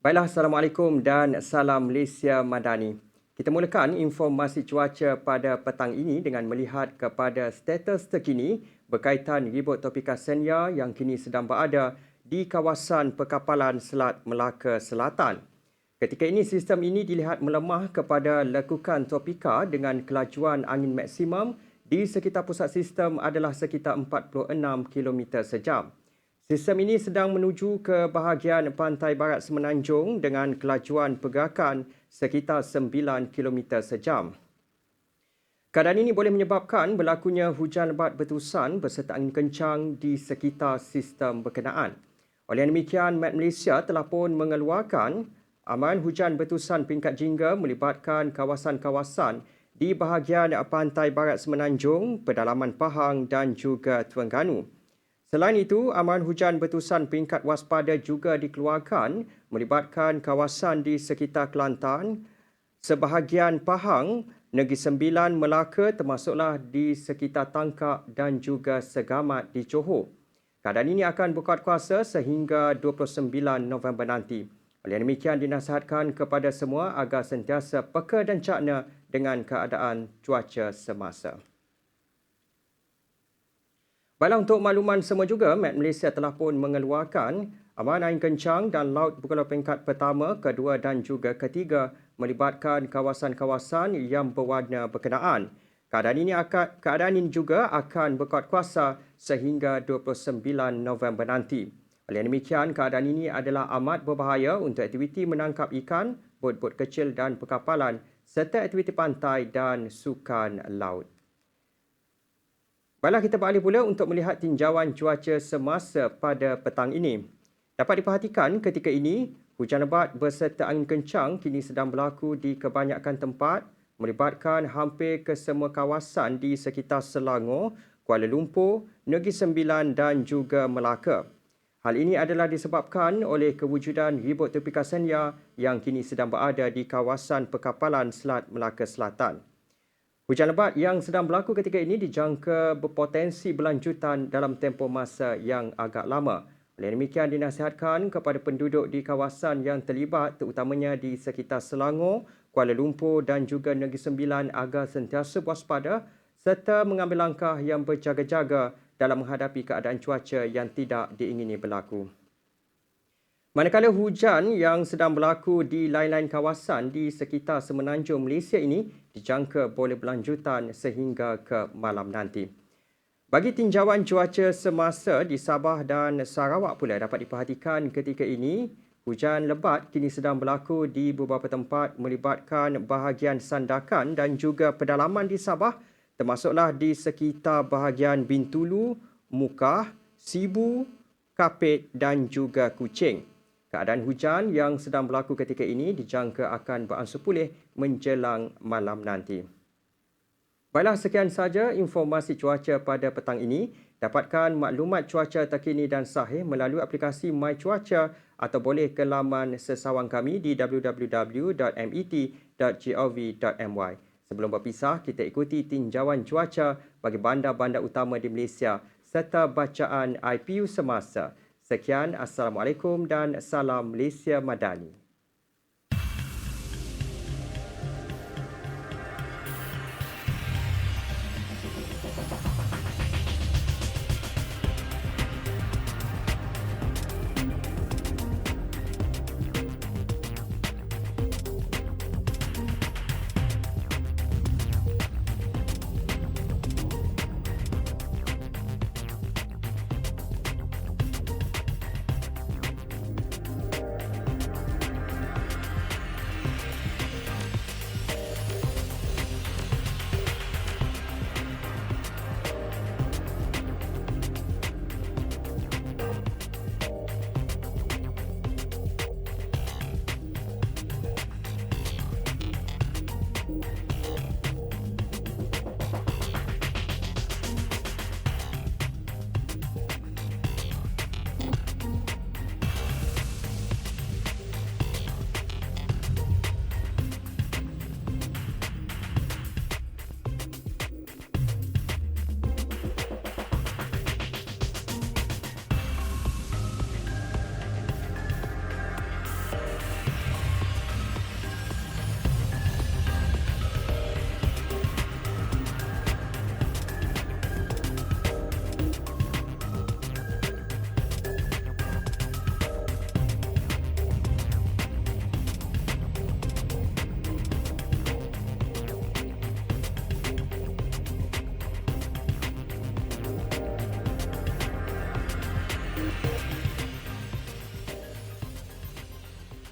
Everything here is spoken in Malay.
Baiklah, Assalamualaikum dan salam Malaysia Madani. Kita mulakan informasi cuaca pada petang ini dengan melihat kepada status terkini berkaitan ribut topika Senya yang kini sedang berada di kawasan perkapalan Selat Melaka Selatan. Ketika ini, sistem ini dilihat melemah kepada lekukan topika dengan kelajuan angin maksimum di sekitar pusat sistem adalah sekitar 46 km sejam. Sistem ini sedang menuju ke bahagian pantai barat Semenanjung dengan kelajuan pergerakan sekitar 9 km sejam. Keadaan ini boleh menyebabkan berlakunya hujan lebat berterusan berserta angin kencang di sekitar sistem berkenaan. Oleh demikian, Met Malaysia telah pun mengeluarkan amaran hujan berterusan peringkat jingga melibatkan kawasan-kawasan di bahagian pantai barat Semenanjung, pedalaman Pahang dan juga Terengganu. Selain itu, amaran hujan bertusan peringkat waspada juga dikeluarkan melibatkan kawasan di sekitar Kelantan, sebahagian Pahang, Negeri Sembilan, Melaka termasuklah di sekitar Tangkak dan juga Segamat di Johor. Keadaan ini akan berkuat kuasa sehingga 29 November nanti. Oleh demikian dinasihatkan kepada semua agar sentiasa peka dan cakna dengan keadaan cuaca semasa. Baiklah untuk makluman semua juga, Met Malaysia telah pun mengeluarkan amaran angin kencang dan laut bergelombang peringkat pertama, kedua dan juga ketiga melibatkan kawasan-kawasan yang berwarna berkenaan. Keadaan ini akan keadaan ini juga akan berkuat kuasa sehingga 29 November nanti. Oleh demikian, keadaan ini adalah amat berbahaya untuk aktiviti menangkap ikan, bot-bot kecil dan perkapalan serta aktiviti pantai dan sukan laut. Baiklah kita beralih pula untuk melihat tinjauan cuaca semasa pada petang ini. Dapat diperhatikan ketika ini, hujan lebat berserta angin kencang kini sedang berlaku di kebanyakan tempat melibatkan hampir ke semua kawasan di sekitar Selangor, Kuala Lumpur, Negeri Sembilan dan juga Melaka. Hal ini adalah disebabkan oleh kewujudan ribut topika senya yang kini sedang berada di kawasan perkapalan Selat Melaka Selatan. Hujan lebat yang sedang berlaku ketika ini dijangka berpotensi berlanjutan dalam tempoh masa yang agak lama. Oleh demikian dinasihatkan kepada penduduk di kawasan yang terlibat terutamanya di sekitar Selangor, Kuala Lumpur dan juga Negeri Sembilan agar sentiasa waspada serta mengambil langkah yang berjaga-jaga dalam menghadapi keadaan cuaca yang tidak diingini berlaku. Manakala hujan yang sedang berlaku di lain-lain kawasan di sekitar semenanjung Malaysia ini dijangka boleh berlanjutan sehingga ke malam nanti. Bagi tinjauan cuaca semasa di Sabah dan Sarawak pula dapat diperhatikan ketika ini, hujan lebat kini sedang berlaku di beberapa tempat melibatkan bahagian Sandakan dan juga pedalaman di Sabah termasuklah di sekitar bahagian Bintulu, Mukah, Sibu, Kapit dan juga Kuching. Keadaan hujan yang sedang berlaku ketika ini dijangka akan beransur pulih menjelang malam nanti. Baiklah, sekian saja informasi cuaca pada petang ini. Dapatkan maklumat cuaca terkini dan sahih melalui aplikasi My Cuaca atau boleh ke laman sesawang kami di www.met.gov.my. Sebelum berpisah, kita ikuti tinjauan cuaca bagi bandar-bandar utama di Malaysia serta bacaan IPU semasa. Sekian, Assalamualaikum dan salam Malaysia Madani.